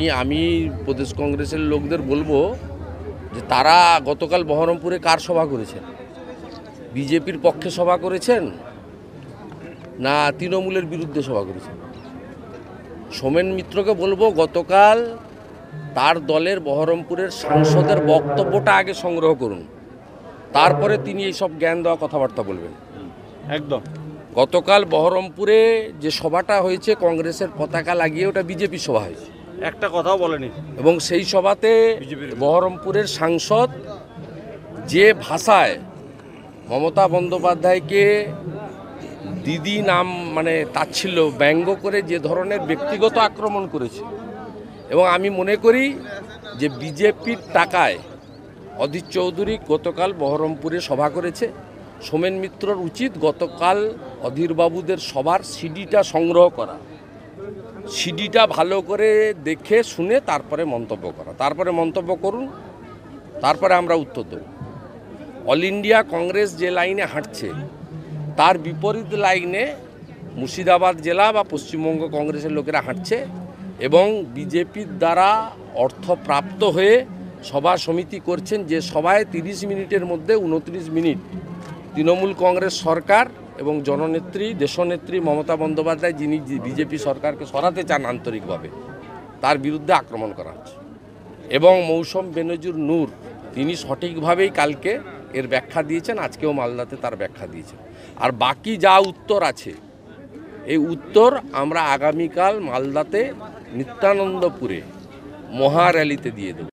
আপনি আমি প্রদেশ কংগ্রেসের লোকদের বলব যে তারা গতকাল বহরমপুরে কার সভা করেছেন? বিজেপির পক্ষে সভা করেছেন না তৃণমূলের বিরুদ্ধে সভা করেছেন? সোমেন মিত্রকে বলব গতকাল তার দলের বহরমপুরের সাংসদের বক্তব্যটা আগে সংগ্রহ করুন। তারপরে তিনি এইসব জ্ঞান দেওয়া কথাবার্তা বলবেন। একদম। গতকাল বহরমপুরে যে সভাটা হয়েছে কংগ্রেসের পতাকা লাগিয়ে ওটা বিজেপি সভা হয়েছে। একটা কথাও বলেনি। এবং সেই সভাতে বহরমপুরের সাংসদ যে ভাষায় মমতা বন্দ্যোপাধ্যায়কে দিদি নাম মানে তাচ্ছিল্য ব্যঙ্গ করে যে ধরনের ব্যক্তিগত আক্রমণ করেছে। এবং আমি মনে করি যে বিজেপির টাকায় অধীর চৌধুরী গতকাল বহরমপুরে সভা করেছে। সোমেন মিত্রর উচিত গতকাল অধীরবাবুদের সভার সিডিটা সংগ্রহ করা। সিডিটা ভালো করে দেখে শুনে তারপরে মন্তব্য করা। তারপরে মন্তব্য করুন, তারপরে আমরা উত্তর দেব। অল ইন্ডিয়া কংগ্রেস যে লাইনে হাঁটছে, তার বিপরীত লাইনে মুর্শিদাবাদ জেলা বা পশ্চিমবঙ্গ কংগ্রেসের লোকেরা হাঁটছে এবং বিজেপির দ্বারা অর্থ প্রাপ্ত হয়ে সভা সমিতি করছেন যে সভায় তিরিশ মিনিটের মধ্যে উনত্রিশ মিনিট তৃণমূল কংগ্রেস সরকার এবং জননেত্রী, দেশনেত্রী মমতা বন্দ্যোপাধ্যায় যিনি বিজেপি সরকারকে সরাতে চান আন্তরিকভাবে, তার বিরুদ্ধে আক্রমণ করা হচ্ছে। এবং মৌসুম বেনজুর নূর, তিনি সঠিকভাবেই কালকে এর ব্যাখ্যা দিয়েছেন, আজকেও মালদাতে তার ব্যাখ্যা দিয়েছেন। আর বাকি যা উত্তর আছে, এই উত্তর আমরা আগামীকাল মালদাতে নিত্যানন্দপুরে মহা র্যালিতে দিয়ে দেব।